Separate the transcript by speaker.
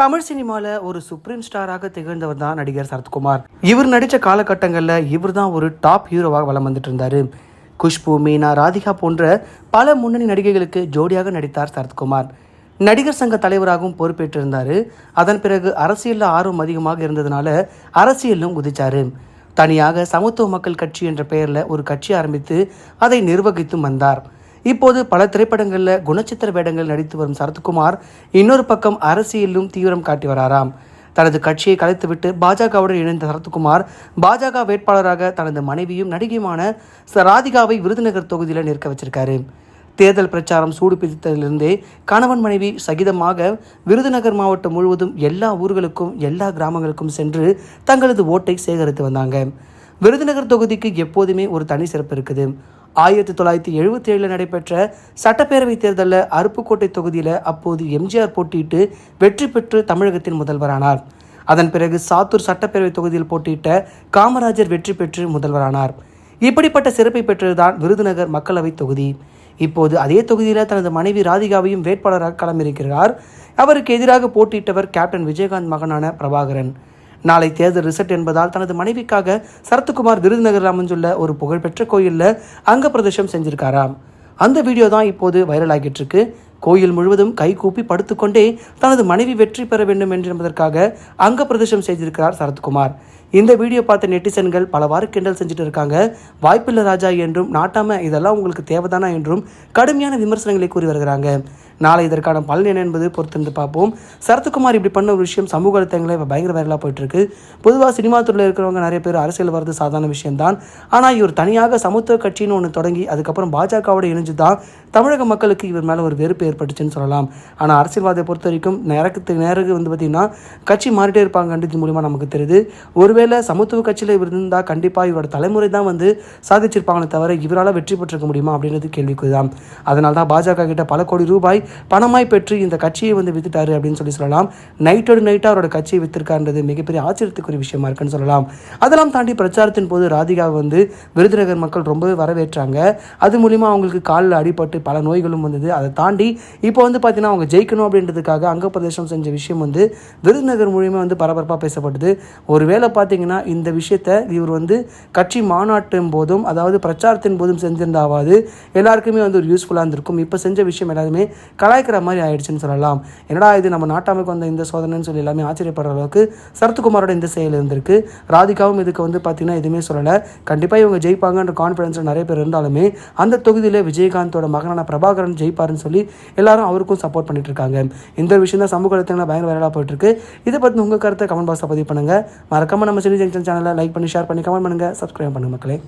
Speaker 1: தமிழ் சினிமாவில் ஒரு சுப்ரீம் ஸ்டாராக திகழ்ந்தவர் தான் நடிகர் சரத்குமார். இவர் நடித்த காலகட்டங்களில் இவர் தான் ஒரு டாப் ஹீரோவாக வலம் வந்துட்டு இருந்தார் குஷ்பு மீனா ராதிகா போன்ற பல முன்னணி நடிகைகளுக்கு ஜோடியாக நடித்தார் சரத்குமார். நடிகர் சங்க தலைவராகவும் பொறுப்பேற்றிருந்தார். அதன் பிறகு அரசியலில் ஆர்வம் அதிகமாக இருந்ததுனால அரசியலும் குதிச்சாரு. தனியாக சமத்துவ மக்கள் கட்சி என்ற பெயரில் ஒரு கட்சி ஆரம்பித்து அதை நிர்வகித்தும் வந்தார். இப்போது பல திரைப்படங்களில் குணச்சித்திர வேடங்கள் நடித்து வரும் சரத்குமார் இன்னொரு பக்கம் அரசியலிலும் தீவிரம் காட்டி வராராம். தனது கட்சியை கலைத்துவிட்டு பாஜகவுடன் இணைந்த சரத்குமார் பாஜக வேட்பாளராக தனது மனைவியும் நடிகையுமான ராதிகாவை விருதுநகர் தொகுதியில் நிற்க வச்சிருக்காரு. தேர்தல் பிரச்சாரம் சூடு பிடித்ததிலிருந்தே கணவன் மனைவி சகிதமாக விருதுநகர் மாவட்டம் முழுவதும் எல்லா ஊர்களுக்கும் எல்லா கிராமங்களுக்கும் சென்று தங்களது ஓட்டை சேகரித்து வந்தாங்க. விருதுநகர் தொகுதிக்கு எப்போதுமே ஒரு தனி சிறப்பு இருக்குது. ஆயிரத்தி தொள்ளாயிரத்தி எழுபத்தி ஏழில் நடைபெற்ற சட்டப்பேரவைத் தேர்தலில் அருப்புக்கோட்டை தொகுதியில் அப்போது எம்ஜிஆர் போட்டியிட்டு வெற்றி பெற்று தமிழகத்தின் முதல்வரானார். அதன் பிறகு சாத்தூர் சட்டப்பேரவை தொகுதியில் போட்டியிட்ட காமராஜர் வெற்றி பெற்று முதல்வரானார். இப்படிப்பட்ட சிறப்பை பெற்றதுதான் விருதுநகர் மக்களவை தொகுதி. இப்போது அதே தொகுதியில் தனது மனைவி ராதிகாவையும் வேட்பாளராக களமிருக்கிறார் அவருக்கு எதிராக போட்டியிட்டவர் கேப்டன் விஜயகாந்த் மகனான பிரபாகரன். நாளை தேர்தல் ரிசல்ட் என்பதால் தனது மனைவிக்காக சரத்குமார் விருதுநகர் அமைஞ்சுள்ள ஒரு புகழ்பெற்ற கோயிலில் அங்க பிரதேசம் செஞ்சிருக்காராம். அந்த வீடியோ தான் இப்போது வைரல் ஆகிட்டு இருக்கு. கோயில் முழுவதும் கை கூப்பி படுத்துக்கொண்டே தனது மனைவி வெற்றி பெற வேண்டும் என்று என்பதற்காக அங்க பிரதேசம் செய்திருக்கிறார் சரத்குமார். இந்த வீடியோ பார்த்த நெட்டிசன்கள் பலவாறு கிண்டல் செஞ்சுட்டு இருக்காங்க. வாய்ப்பில்லை ராஜா என்றும் நாட்டாம இதெல்லாம் உங்களுக்கு தேவைதானா என்றும் கடுமையான விமர்சனங்களை கூறி வருகிறாங்க. நாளை இதற்கான பலன் என்ன என்பது பொறுத்திருந்து பார்ப்போம். சரத்குமார் இப்படி பண்ண ஒரு விஷயம் சமூக அழுத்தங்களை இப்போ பயங்கர வைரலாக போயிட்டு இருக்கு பொதுவாக சினிமா துறையில் இருக்கிறவங்க நிறைய பேர் அரசியல் வர்றது சாதாரண விஷயம்தான். ஆனால் இவர் தனியாக சமத்துவ கட்சின்னு ஒன்று தொடங்கி அதுக்கப்புறம் பாஜகவோட இணைஞ்சு தான் தமிழக மக்களுக்கு இவர் மேலே ஒரு வெறுப்பு ஏற்பட்டுச்சுன்னு சொல்லலாம். ஆனால் அரசியல்வாதத்தை பொறுத்த வரைக்கும் நேரத்துக்கு நேருக்கு வந்து பார்த்திங்கன்னா கட்சி மாறிட்டே இருப்பாங்கன்றது இது மூலிமா நமக்கு தெரியுது. ஒருவேளை சமத்துவ கட்சியில் இவர் இருந்தால் கண்டிப்பாக இவரோட தலைமுறை தான் வந்து சாதிச்சிருப்பாங்களே தவிர இவரால் வெற்றி பெற்றிருக்க முடியுமா அப்படின்றது கேள்விக்குதான் அதனால தான் பாஜக கிட்ட பல கோடி ரூபாய் பணமாய் பெற்று இந்த கட்சியை வந்து வித்துட்டாரு அப்படின்னு சொல்லி சொல்லலாம். நைட்டோடு நைட்டாக அவரோட கட்சியை வித்திருக்காருன்றது மிகப்பெரிய ஆச்சரியத்துக்குரிய விஷயமா இருக்குன்னு சொல்லலாம். அதெல்லாம் தாண்டி பிரச்சாரத்தின் போது ராதிகா வந்து விருதுநகர் மக்கள் ரொம்பவே வரவேற்றாங்க. அது மூலிமா அவங்களுக்கு காலில் அடிபட்டு பல நோய்களும் வந்தது. அதை தாண்டி இப்போ வந்து பார்த்தீங்கன்னா அவங்க ஜெயிக்கணும் அப்படின்றதுக்காக அங்க பிரதேசம் செஞ்ச விஷயம் வந்து விருதுநகர் மூலியமாக வந்து பரபரப்பாக பேசப்பட்டது. ஒருவேளை பார்த்தீங்கன்னா இந்த விஷயத்தை இவர் வந்து கட்சி மாநாட்டின் போதும் அதாவது பிரச்சாரத்தின் போதும் செஞ்சிருந்தாவது எல்லாருக்குமே வந்து ஒரு யூஸ்ஃபுல்லாக இருந்திருக்கும். இப்போ செஞ்ச விஷயம் எல்லாருமே கலாய்க்கிற மாதிரி ஆயிடுச்சுன்னு சொல்லலாம். என்னடா இது நம்ம நாட்டாமைக்கு வந்த இந்த சோதனைன்னு சொல்லி எல்லாமே ஆச்சரியப்படுற அளவுக்கு சரத்குமாரோட இந்த செயல் இருந்திருக்கு. ராதிகாவும் இதுக்கு வந்து பார்த்தீங்கன்னா எதுவுமே சொல்லலை. கண்டிப்பாக இவங்க ஜெயிப்பாங்கன்ற கான்ஃபிடன்ஸில் நிறைய பேர் இருந்தாலுமே அந்த தொகுதியில் விஜயகாந்தோட மகனான பிரபாகரன் ஜெயிப்பாருன்னு சொல்லி எல்லாரும் அவருக்கும் சப்போர்ட் பண்ணிட்டு இருக்காங்க. இந்த விஷயம் தான் சமூக வலைத்தளங்களில் பயங்கர வைரலாக போயிட்டு இருக்கு. இதை பற்றி உங்கள் கருத்தை கமெண்ட் பாக்ஸில் பதிவு பண்ணுங்க. மறக்காம நம்ம சினி ஜங்ஷன் சேனலை லைக் பண்ணி ஷேர் பண்ணி கமெண்ட் பண்ணுங்க. சப்ஸ்கிரைப் பண்ணுங்கள் மக்களே.